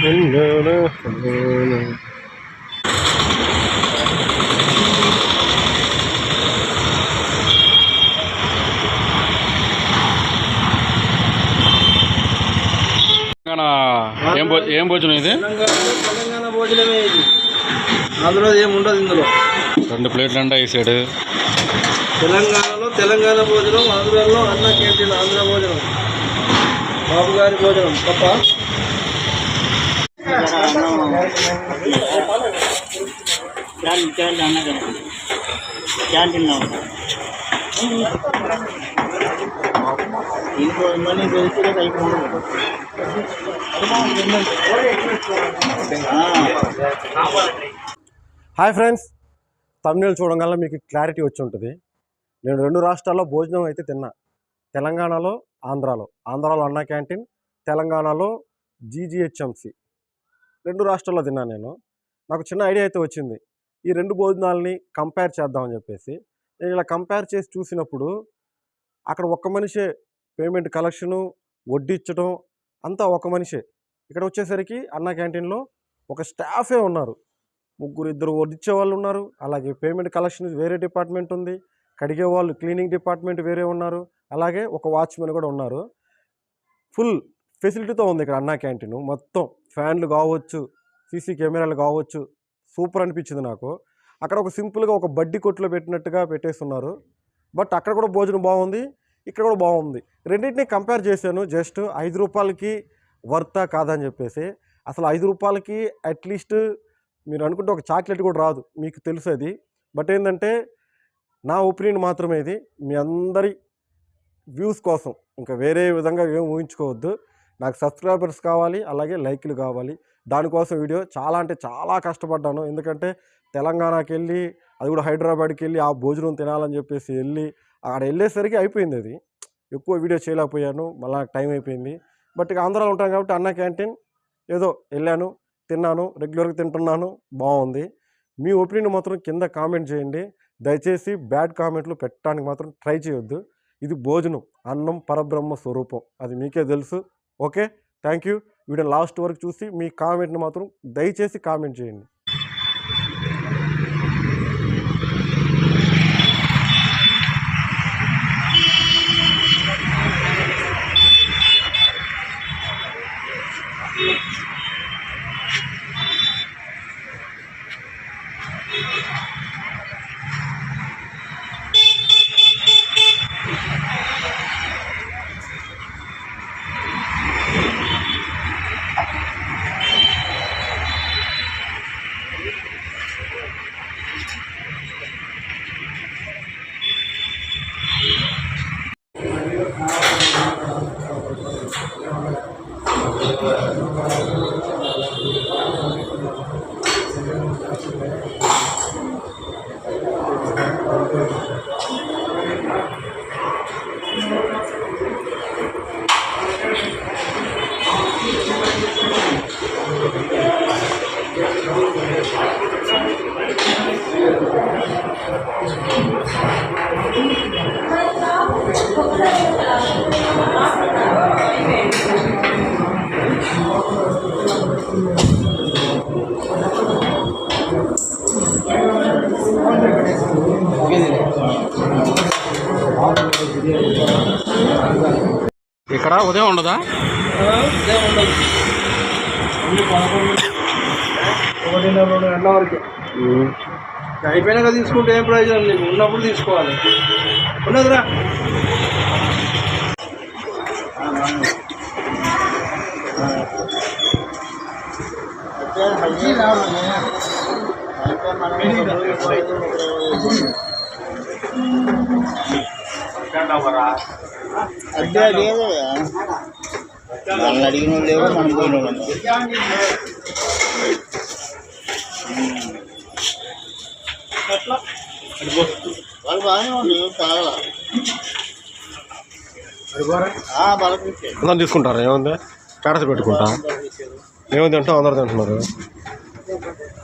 తెలంగాణ ఏం ఏం భోజనం ఇది? తెలంగాణ భోజనమే ఇది. అందులో ఏమి ఉండదు ఇందులో. రెండు ప్లేట్లు అండా వేసాడు తెలంగాణలో తెలంగాణ భోజనం ఆంధ్రాలో అన్న క్యాంటీన్ ఆంధ్ర భోజనం. బాబు గారి భోజనం. తప్ప క్యాంటీన్ క్యాంటీన్లో ఉంటాం ఇంకో మనీ హాయ్ ఫ్రెండ్స్. తమిళ చూడగల మీకు క్లారిటీ వచ్చి ఉంటుంది. నేను రెండు రాష్ట్రాల్లో భోజనం అయితే తిన్నా. తెలంగాణలో ఆంధ్రాలో. ఆంధ్రాలో అన్నా క్యాంటీన్ తెలంగాణలో జీజీహెచ్ఎంసీ రెండు రాష్ట్రాల్లో తిన్నా నేను. నాకు చిన్న ఐడియా అయితే వచ్చింది. ఈ రెండు భోజనాలని కంపేర్ చేద్దామని చెప్పేసి. నేను ఇలా కంపేర్ చేసి చూసినప్పుడు అక్కడ ఒక్క మనిషే పేమెంట్ కలెక్షను వడ్డించడం అంతా ఒక మనిషే. ఇక్కడ వచ్చేసరికి అన్నా క్యాంటీన్లో ఒక స్టాఫే ఉన్నారు. ముగ్గురు ఇద్దరు వడ్డించే వాళ్ళు ఉన్నారు. అలాగే పేమెంట్ కలెక్షన్ వేరే డిపార్ట్మెంట్ ఉంది. కడిగే వాళ్ళు క్లీనింగ్ డిపార్ట్మెంట్ వేరే ఉన్నారు. అలాగే ఒక వాచ్మెన్ కూడా ఉన్నారు. ఫుల్ ఫెసిలిటీతో ఉంది ఇక్కడ అన్నా క్యాంటీన్. మొత్తం ఫ్యాన్లు కావచ్చు సీసీ కెమెరాలు కావచ్చు సూపర్ అనిపించింది నాకు. అక్కడ ఒక సింపుల్గా ఒక బడ్డీ కొట్లో పెట్టినట్టుగా పెట్టేస్తున్నారు. బట్ అక్కడ కూడా భోజనం బాగుంది ఇక్కడ కూడా బాగుంది. రెండింటిని కంపేర్ చేశాను జస్ట్ ఐదు రూపాయలకి వర్తా కాదని చెప్పేసి. అసలు ఐదు రూపాయలకి అట్లీస్ట్ మీరు అనుకుంటే ఒక చాక్లెట్ కూడా రాదు మీకు తెలుసు అది. బట్ ఏంటంటే నా ఒపీనియన్ మాత్రమే ఇది మీ అందరి వ్యూస్ కోసం. ఇంకా వేరే విధంగా ఏం ఊహించుకోవద్దు. నాకు సబ్స్క్రైబర్స్ కావాలి అలాగే లైక్లు కావాలి. దానికోసం వీడియో చాలా అంటే చాలా కష్టపడ్డాను. ఎందుకంటే తెలంగాణకి వెళ్ళి అది కూడా హైదరాబాద్కి వెళ్ళి ఆ భోజనం తినాలని చెప్పేసి వెళ్ళి అక్కడ వెళ్ళేసరికి అయిపోయింది అది. ఎక్కువ వీడియో చేయలేకపోయాను మళ్ళీ నాకు టైం అయిపోయింది. బట్ ఇక ఆంధ్రాలో ఉంటాను కాబట్టి అన్న క్యాంటీన్ ఏదో వెళ్ళాను తిన్నాను రెగ్యులర్గా తింటున్నాను బాగుంది. మీ ఒపీనియన్ మాత్రం కింద కామెంట్ చేయండి. దయచేసి బ్యాడ్ కామెంట్లు పెట్టడానికి మాత్రం ట్రై చేయొద్దు. ఇది భోజనం అన్నం పరబ్రహ్మ స్వరూపం. అది మీకే తెలుసు. Okay? Thank you video last వరకు చూసి మీ కామెంట్ని మాత్రం దయచేసి కామెంట్ చేయండి. ఇక్కడ ఉదయం ఉండదా? ఇదేం ఉండదు ఒకటిన్నర రెండు గంటల వరకు అయిపోయినాక తీసుకుంటే ఏం ప్రయోజనం? నీకు ఉన్నప్పుడు తీసుకోవాలి. ఉన్నదిరా. అడ్డా లేదు వాళ్ళని అడిగిన వాళ్ళు లేవు మనం పోయిన వాళ్ళు వాళ్ళు బాగానే ఉంది తాగల అందరం తీసుకుంటారా? ఏముంది? స్టేటస్ పెట్టుకుంటా. ఏముంది అంటే అందరు తింటున్నారు.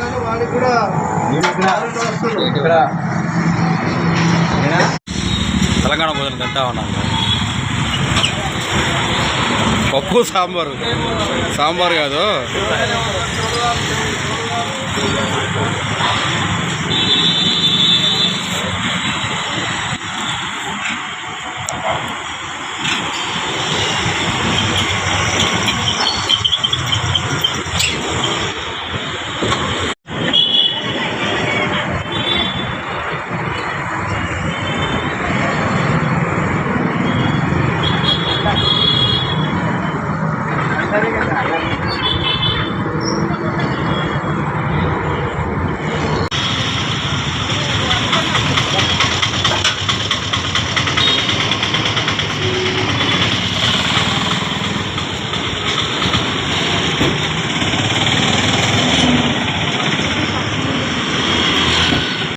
కానీ వాడికి కూడా తెలంగాణ భోజనం తింటా ఉన్నాను పప్పు సాంబారు. సాంబార్ కాదు.